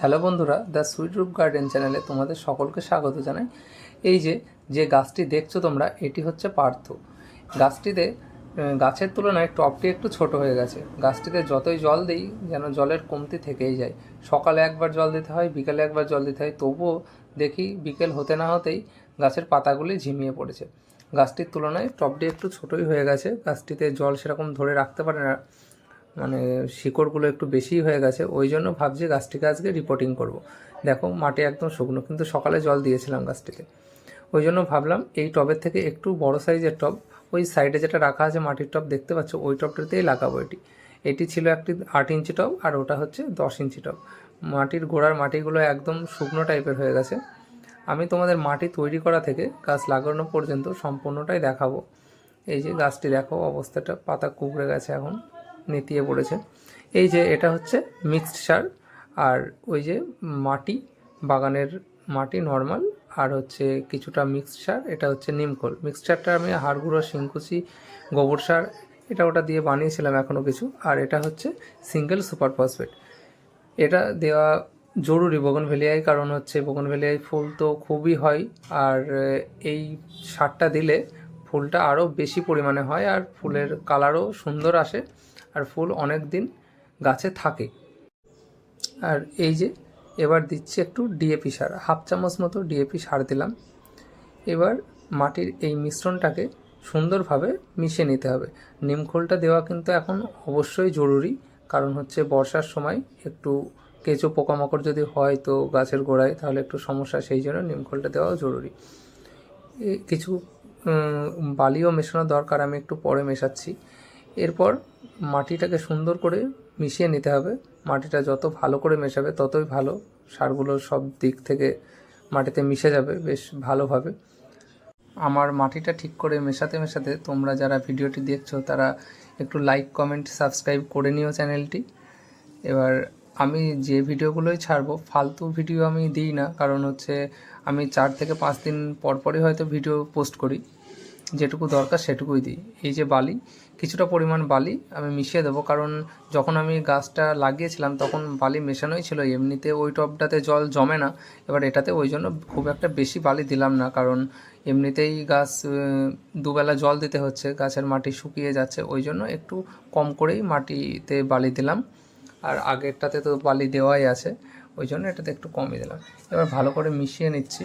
Hello বন্ধুরা, the sweet রুপ garden চ্যানেলে তোমাদের সকলকে স্বাগত জানাই। এই যে যে গাছটি দেখছ তোমরা, এটি হচ্ছে পার্থ। গাছটিতে গাছের তুলনায় টপটি একটু ছোট হয়ে গেছে। গাছটিতে যতই জল দিই, যেন জলের কমতি থেকেই যায়। সকালে একবার জল দিতে হয়, বিকেলে একবার জল দিতে হয়, তবুও দেখি বিকেল হতে না হতেই গাছের পাতাগুলি ঝিমিয়ে পড়েছে। গাছটির তুলনায় টপটি একটু ছোটই হয়ে গেছে। গাছটিতে জল সেরকম ধরে রাখতে পারে না। মানে শিকড়গুলো একটু বেশিই হয়ে গেছে, ওই জন্য ভাবছি গাছটিকে আজকে রিপোর্টিং করব। দেখো মাটি একদম শুকনো, কিন্তু সকালে জল দিয়েছিলাম গাছটিতে ওই জন্য ভাবলাম এই টবের থেকে একটু বড় সাইজের টব, ওই সাইডে যেটা রাখা আছে মাটির টব, দেখতে পাচ্ছ, ওই টবটাতেই লাগাবো এটি। এটি ছিল একটি আট ইঞ্চি টব আর ওটা হচ্ছে দশ ইঞ্চি টব। মাটির গোড়ার মাটিগুলো একদম শুকনো টাইপের হয়ে গেছে। আমি তোমাদের মাটি তৈরি করা থেকে গাছ লাগানো পর্যন্ত সম্পূর্ণটাই দেখাবো। এই যে গাছটি দেখো, অবস্থাটা পাতা কুকড়ে গেছে এখন। নেতিয়ে পড়েছে। এই যে এটা হচ্ছে মিক্সড সার, আর ওই যে মাটি, বাগানের মাটি নর্মাল, আর হচ্ছে কিছুটা মিক্সড সার, এটা হচ্ছে নিমকোল মিক্সড সারটা আমি হাড় গুঁড়ো শিংকুচি, গোবর সার, এটা ওটা দিয়ে বানিয়েছিলাম এখনও কিছু, আর এটা হচ্ছে সিঙ্গেল সুপার ফসফেট। এটা দেওয়া জরুরি বগনভেলিয়ায় কারণ হচ্ছে বগনভেলিয়ায় ফুল তো খুবই হয়, আর এই সারটা দিলে ফুলটা আরও বেশি পরিমাণে হয়, আর ফুলের কালারও সুন্দর আসে। আর ফুল অনেক দিন গাছে থাকে। আর এই যে, এবার দিচ্ছি একটু ডিএপি সার। হাফ চামচ মতো ডিএপি সার দিলাম। এবার মাটির এই মিশ্রণটাকে সুন্দরভাবে মিশিয়ে নিতে হবে। নিমখোলটা দেওয়া কিন্তু এখন অবশ্যই জরুরি, কারণ হচ্ছে বর্ষার সময় একটু কেঁচো পোকামাকড় যদি হয় তো গাছের গোড়ায় তাহলে একটু সমস্যা, সেই জন্য নিমখোলটা দেওয়াও জরুরি। কিছু বালিও মেশানো দরকার, আমি একটু পরে মেশাচ্ছি। এরপর মাটিটাকে সুন্দর করে মিশিয়ে নিতে হবে। মাটিটা যত ভালো করে মেশাবে, ততই ভালো। সারগুলো সব দিক থেকে মাটিতে মিশে যাবে বেশ ভালোভাবে। আমার মাটিটা ঠিক করে মেশাতে মেশাতে তোমরা যারা ভিডিওটি দেখছ, তারা একটু লাইক কমেন্ট সাবস্ক্রাইব করে নিও চ্যানেলটি। এবার আমি যে ভিডিওগুলোই ছাড়বো, ফালতু ভিডিও আমি দিই না, কারণ হচ্ছে আমি চার থেকে পাঁচ দিন পর পরই হয়তো ভিডিও পোস্ট করি। যেটুকু দরকার সেটুকুই দিই। এই যে বালি, কিছুটা পরিমাণ বালি আমি মিশিয়ে দেবো কারণ যখন আমি গাছটা লাগিয়েছিলাম তখন বালি মেশানোই ছিল। এমনিতে ওই টবটাতে জল জমে না, এবার এটাতে ওই জন্য খুব একটা বেশি বালি দিলাম না কারণ এমনিতেই গাছ দুবেলা জল দিতে হচ্ছে, গাছের মাটি শুকিয়ে যাচ্ছে, ওই জন্য একটু কম করেই মাটিতে বালি দিলাম। আর আগেরটাতে তো বালি দেওয়াই আছে, ওই জন্য এটাতে একটু কমই দিলাম। এবার ভালো করে মিশিয়ে নিচ্ছি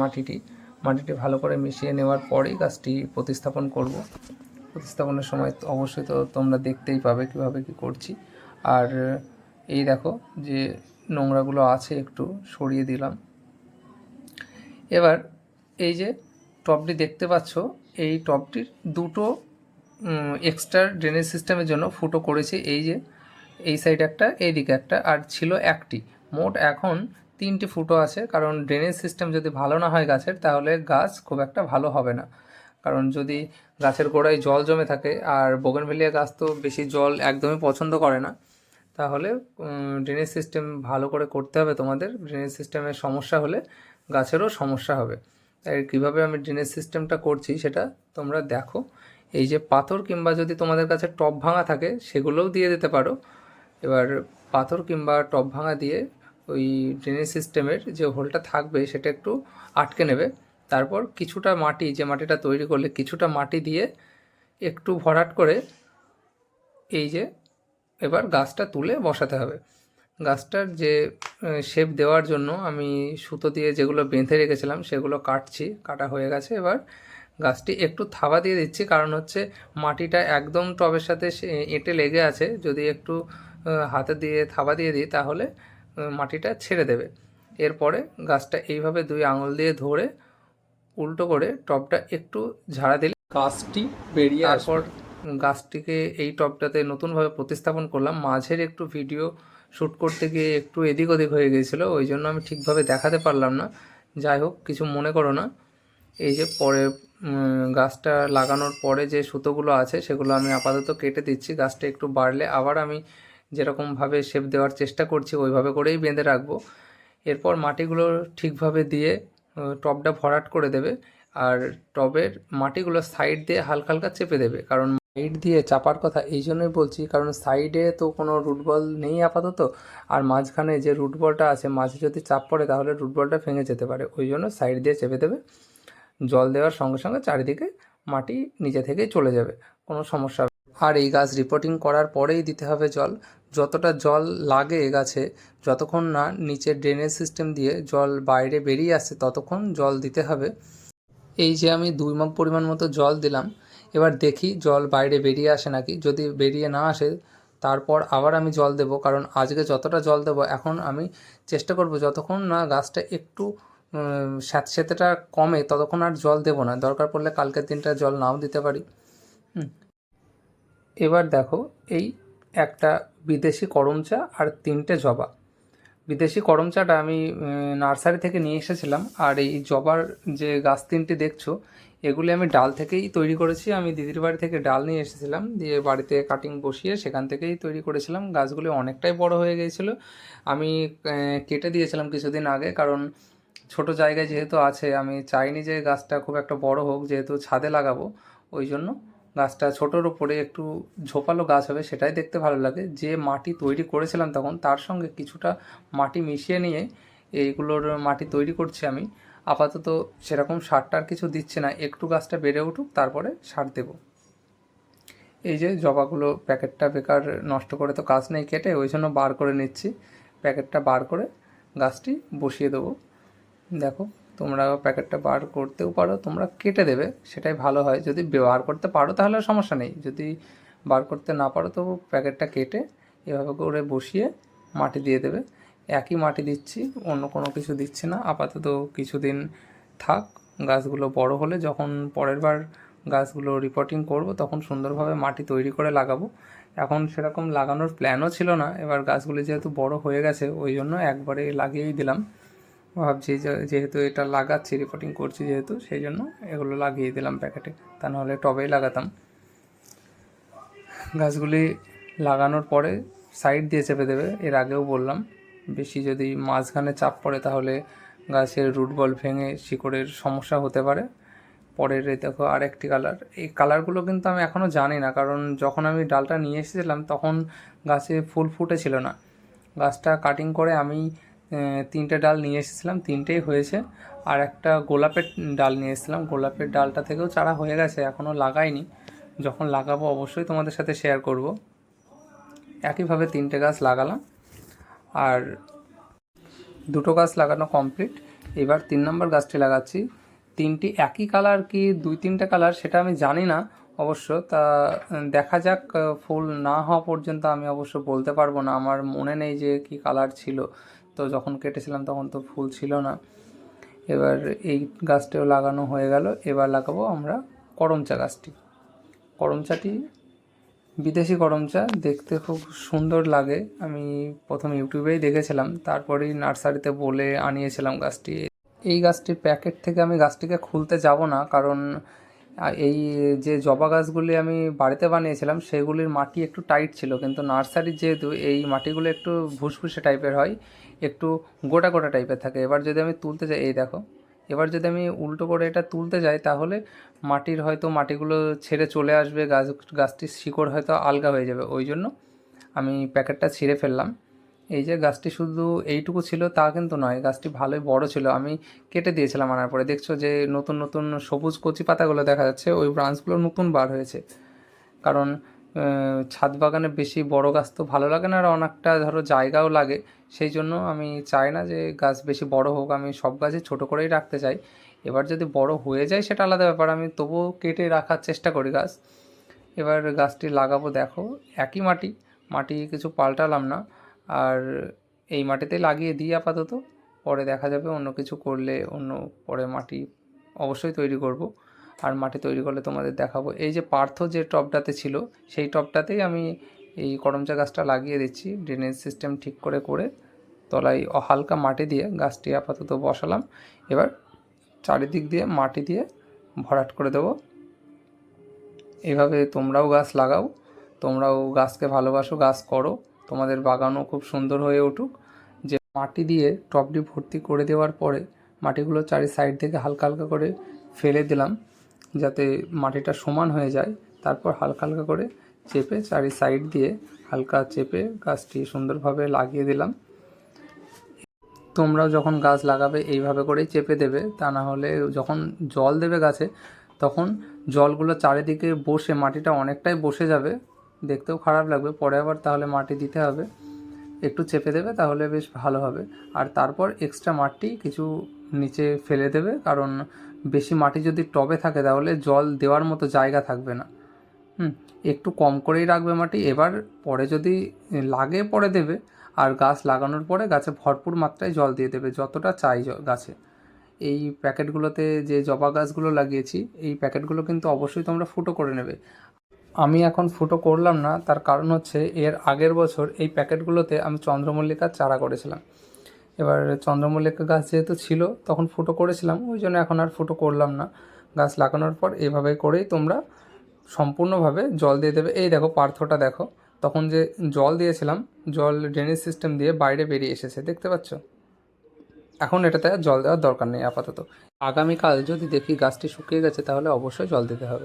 মাটিটি। মাটিটি ভালো করে মিশিয়ে নেওয়ার পরেই গাছটি প্রতিস্থাপন করব। প্রতিস্থাপনের সময় অবশ্যই তো তোমরা দেখতেই পাবে কীভাবে কি করছি। আর এই দেখো যে নোংরাগুলো আছে একটু সরিয়ে দিলাম। এবার এই যে টবটি দেখতে পাচ্ছ, এই টবটির দুটো এক্সট্রা ড্রেনেজ সিস্টেমের জন্য ফুটো করেছি। এই যে, এই সাইড একটা এই দিকে একটা, আর ছিল একটি। মোট এখন তিনটি ফুটো আছে, কারণ ড্রেনেজ সিস্টেম যদি ভালো না হয় গাছের, তাহলে গাছ খুব একটা ভালো হবে না। কারণ যদি গাছের গোড়ায় জল জমে থাকে, আর বোগেনভেলিয়া গাছ তো বেশি জল একদমই পছন্দ করে না, তাহলে ড্রেনেজ সিস্টেম ভালো করে করতে হবে তোমাদের। ড্রেনেজ সিস্টেমের সমস্যা হলে গাছেরও সমস্যা হবে। তাই কীভাবে আমি ড্রেনেজ সিস্টেমটা করছি সেটা তোমরা দেখো। এই যে পাথর কিংবা যদি তোমাদের কাছে টপ ভাঙা থাকে, সেগুলোও দিয়ে দিতে পারো। এবার পাথর কিংবা টপ ভাঙা দিয়ে ওই ড্রেনেজ সিস্টেমের যে হোলটা থাকবে, সেটা একটু আটকে নেবে। তারপর কিছুটা মাটি, যে মাটিটা তৈরি করলে কিছুটা মাটি দিয়ে একটু ভরাট করে এই যে এবার গাছটা তুলে বসাতে হবে। গাছটার যে শেপ দেওয়ার জন্য আমি সুতো দিয়ে যেগুলো বেঁধে রেখেছিলাম, সেগুলো কাটছি, কাটা হয়ে গেছে। এবার গাছটি একটু থাবা দিয়ে দিচ্ছি, কারণ হচ্ছে মাটিটা একদম টবের সাথে এঁটে লেগে আছে। যদি একটু হাতে দিয়ে থাবা দিয়ে দিই, তাহলে মাটিটা ছেড়ে দেবে। এরপরে গাছটা এইভাবে দুই আঙুল দিয়ে ধরে উল্টো করে টবটা একটু ঝাড়া দিলে গাছটি বেরিয়ে তারপর গাছটিকে এই টবটাতে নতুনভাবে প্রতিস্থাপন করলাম। মাঝের একটু ভিডিও শ্যুট করতে গিয়ে একটু এদিক ওদিক হয়ে গিয়েছিল ওই জন্য আমি ঠিকভাবে দেখাতে পারলাম না। যাই হোক কিছু মনে করো না। এই যে পরে গাছটা লাগানোর পরে যে সুতোগুলো আছে সেগুলো আমি আপাতত কেটে দিচ্ছি। গাছটা একটু বাড়লে আবার আমি যেরকমভাবে শেপ দেওয়ার চেষ্টা করছি, ওইভাবে করেই বেঁধে রাখব। এরপর মাটিগুলো ঠিকভাবে দিয়ে টবটা ভরাট করে দেবে আর টবের মাটিগুলো সাইড দিয়ে হালকা হালকা চেপে দেবে। কারণ সাইড দিয়ে চাপার কথা এই জন্যই বলছি, কারণ সাইডে তো কোনো রুট বল নেই আপাতত। আর মাঝখানে যে রুট বলটা আছে, মাঝে যদি চাপ পড়ে তাহলে রুট বলটা ভেঙে যেতে পারে। ওই জন্য সাইড দিয়ে চেপে দেবে। জল দেওয়ার সঙ্গে সঙ্গে চারিদিকে মাটি নিজে থেকেই চলে যাবে। কোনো সমস্যা। আর এই গাছ রিপোর্টিং করার পরেই দিতে হবে জল। যতটা জল লাগে এ গাছে, যতক্ষণ না নিচে ড্রেনেজ সিস্টেম দিয়ে জল বাইরে বেরিয়ে আসছে, ততক্ষণ জল দিতে হবে। এই যে আমি দুই মগ পরিমাণ মতো জল দিলাম, এবার দেখি জল বাইরে বেরিয়ে আসে নাকি। যদি বেরিয়ে না আসে, তারপর আবার আমি জল দেব, কারণ আজকে যতটা জল দেব, এখন আমি চেষ্টা করব যতক্ষণ না গাছটা একটু স্যাঁতস্যাঁতেটা কমে, ততক্ষণ আর জল দেব না। দরকার পড়লে কালকের দিনটা জল নাও দিতে পারি। এবার দেখো এই একটা বিদেশি করম চা আর তিনটে জবা। বিদেশি করম চাটা আমি নার্সারি থেকে নিয়ে এসেছিলাম আর এই জবার যে গাছ তিনটি দেখছ, এগুলি আমি ডাল থেকেই তৈরি করেছি। আমি দিদির বাড়ি থেকে ডাল নিয়ে এসেছিলাম, দিয়ে বাড়িতে কাটিং বসিয়ে সেখান থেকেই তৈরি করেছিলাম। গাছগুলি অনেকটাই বড় হয়ে গিয়েছিল আমি কেটে দিয়েছিলাম কিছুদিন আগে কারণ ছোট জায়গায় যেহেতু আছে, আমি চাইনি যে গাছটা খুব একটা বড় হোক, যেহেতু ছাদে লাগাবো, ওই জন্য গাছটা ছোটোর ওপরে একটু ঝোপালো গাছ হবে, সেটাই দেখতে ভালো লাগে। যে মাটি তৈরি করেছিলাম তখন, তার সঙ্গে কিছুটা মাটি মিশিয়ে নিয়ে এইগুলোর মাটি তৈরি করছি আমি। আপাতত সেরকম সার টার কিছু দিচ্ছে না, একটু গাছটা বেড়ে উঠুক, তারপরে সার দেব। এই যে জবাগুলো প্যাকেটটা বেকার নষ্ট করে তো কাজ নেই কেটে, ওই জন্য বার করে নিচ্ছি। প্যাকেটটা বার করে গাছটি বসিয়ে দেবো। দেখো। তোমরা প্যাকেটটা বার করতেও পারো, তোমরা কেটে দেবে, সেটাই ভালো হয়। যদি বার করতে পারো তাহলে সমস্যা নেই, যদি বার করতে না পারো তো প্যাকেটটা কেটে এভাবে করে বসিয়ে মাটি দিয়ে দেবে। একই মাটি দিচ্ছি, অন্য কোনো কিছু দিচ্ছি না, আপাতত কিছুদিন থাক, গাছগুলো বড় হলে যখন পরের বার গাছগুলো রিপোর্টিং করব, তখন সুন্দরভাবে মাটি তৈরি করে লাগাবো। এখন সেরকম লাগানোর প্ল্যানও ছিল না, এবার গাছগুলি যেহেতু বড় হয়ে গেছে, ওই জন্য একবারে লাগিয়েই দিলাম। ভাবছি যেহেতু এটা লাগাচ্ছি রিপোর্টিং করছি যেহেতু, সেই জন্য এগুলো লাগিয়ে দিলাম প্যাকেটে তা নাহলে টবেই লাগাতাম। গাছগুলি লাগানোর পরে সাইড দিয়ে চেপে দেবে, এর আগেও বললাম। বেশি যদি মাঝখানে চাপ পড়ে তাহলে গাছের রুট বল ভেঙে শিকড়ের সমস্যা হতে পারে। পরের দেখো আরেকটি কালার এই কালারগুলো কিন্তু আমি এখনও জানি না, কারণ যখন আমি ডালটা নিয়ে এসেছিলাম তখন গাছে ফুল ফুটেছিল না। গাছটা কাটিং করে আমি তিনটে ডাল নিয়ে এসেছিলাম, তিনটেই হয়েছে। আর একটা গোলাপের ডাল নিয়ে এসেছিলাম। গোলাপের ডালটা থেকেও চারা হয়ে গেছে এখনও লাগাইনি। যখন লাগাবো অবশ্যই তোমাদের সাথে শেয়ার করব। একইভাবে তিনটে গাছ লাগালাম। আর দুটো গাছ লাগানো কমপ্লিট এবার তিন নম্বর গাছটি লাগাচ্ছি। তিনটি একই কালার কি দুই তিনটে কালার সেটা আমি জানি না। অবশ্য তা দেখা যাক ফুল না হওয়া পর্যন্ত আমি অবশ্য বলতে পারব না। আমার মনে নেই যে কি কালার ছিল। তো যখন কেটেছিলাম তখন তো ফুল ছিল না। এবার এই গাছটিও লাগানো হয়ে গেল। এবার লাগাবো আমরা করমচা গাছটি। করমচাটি বিদেশি করমচা। দেখতে খুব সুন্দর লাগে। আমি প্রথম ইউটিউবেই দেখেছিলাম। তারপরেই নার্সারিতে বলে আনিয়েছিলাম গাছটি। এই গাছটির প্যাকেট থেকে আমি গাছটিকে খুলতে যাব না। কারণ এই যে জবা গাছগুলি আমি বাড়িতে বানিয়েছিলাম, সেগুলির মাটি একটু টাইট ছিল। কিন্তু নার্সারির যেহেতু, এই মাটিগুলো একটু ভুসভুসে টাইপের হয়। একটু গোটা গোটা টাইপের থাকে। এবার যদি আমি তুলতে যাই, এই দেখো, এবার যদি আমি উল্টো করে এটা তুলতে যাই, তাহলে মাটির হয়তো মাটিগুলো ছেড়ে চলে আসবে, গাছ, গাছটির শিকড় হয়তো আলগা হয়ে যাবে। ওই জন্য আমি প্যাকেটটা ছিঁড়ে ফেললাম। এই যে গাছটি শুধু এইটুকু ছিল, তা কিন্তু নয়, গাছটি ভালোই বড় ছিল। আমি কেটে দিয়েছিলাম আনার পরে। দেখছ যে নতুন নতুন সবুজ কচি পাতাগুলো দেখা যাচ্ছে, ওই ব্রাঞ্চগুলো নতুন বার হয়েছে। কারণ ছাদ বাগানে বেশি বড় গাছ তো ভালো লাগে না, আর অনেকটা ধরো জায়গাও লাগে। সেই জন্য আমি চাই না যে গাছ বেশি বড় হোক, আমি সব গাছই ছোট করেই রাখতে চাই। এবার যদি বড় হয়ে যায় সেটা আলাদা ব্যাপার, আমি তবুও কেটে রাখার চেষ্টা করি গাছ। এবার গাছটি লাগাবো, দেখো, একই মাটি মাটি কিছু পাল্টালাম না। আর এই মাটিতে লাগিয়ে দিই আপাতত, পরে দেখা যাবে অন্য কিছু করলে অন্য পরে মাটি অবশ্যই তৈরি করব। আর মাটি তৈরি করলে তোমাদের দেখাবো। এই যে পার্থ যে টবটাতে ছিল, সেই টবটাতেই আমি এই করমচা গাছটা লাগিয়ে দিচ্ছি। ড্রেনেজ সিস্টেম ঠিক করে করে তলায় হালকা মাটি দিয়ে গাছটি আপাতত বসালাম। এবার চারিদিক দিয়ে মাটি দিয়ে ভরাট করে দেবো। এভাবে তোমরাও গাছ লাগাও, তোমরাও গাছকে ভালোবাসো, গাছ করো। তোমাদের বাগানও খুব সুন্দর হয়ে উঠুক। যে মাটি দিয়ে টবটি ভর্তি করে দেওয়ার পরে মাটিগুলো চারি সাইড থেকে হালকা হালকা করে ফেলে দিলাম। যাতে মাটিটা সমান হয়ে যায়, তারপর হালকা হালকা করে চেপে চারি সাইড দিয়ে হালকা চেপে গাছটি সুন্দরভাবে লাগিয়ে দিলাম। তোমরাও যখন গাছ লাগাবে এইভাবে করেই চেপে দেবে, তা না হলে যখন জল দেবে গাছে, তখন জলগুলো চারিদিকে বসে মাটিটা অনেকটাই বসে যাবে। দেখতেও খারাপ লাগবে, পরে আবার তাহলে মাটি দিতে হবে। একটু চেপে দেবে তাহলে বেশ ভালো হবে। আর তারপর এক্সট্রা মাটি কিছু নিচে ফেলে দেবে, কারণ বেশি মাটি যদি টবে থাকে তাহলে জল দেওয়ার মতো জায়গা থাকবে না। হুম, একটু কম করেই রাখবে মাটি। এবার পরে যদি লাগে পরে দেবে, আর গাছ লাগানোর পরে গাছে ভরপুর মাত্রায় জল দিয়ে দেবে, যতটা চাই গাছে। এই প্যাকেটগুলোতে যে জবা গাছগুলো লাগিয়েছি, এই প্যাকেটগুলো কিন্তু অবশ্যই তোমরা ফুটো করে নেবে। আমি এখন ফুটো করলাম না, তার কারণ হচ্ছে এর আগের বছর এই প্যাকেটগুলোতে আমি চন্দ্রমল্লিকার চারা করেছিলাম। এবার চন্দ্রমল্লিকা গাছ যেহেতু ছিল, তখন ফুটো করেছিলাম, ওই জন্য এখন আর ফুটো করলাম না। গাছ লাগানোর পর এভাবে করেই তোমরা সম্পূর্ণভাবে জল দিয়ে দেবে। এই দেখো পার্থটা দেখো, তখন যে জল দিয়েছিলাম, জল ড্রেনেজ সিস্টেম দিয়ে বাইরে বেরিয়ে এসেছে, দেখতে পাচ্ছ? এখন এটাতে জল দেওয়ার দরকার নেই আপাতত। আগামীকাল যদি দেখি গাছটি শুকিয়ে গেছে, তাহলে অবশ্যই জল দিতে হবে।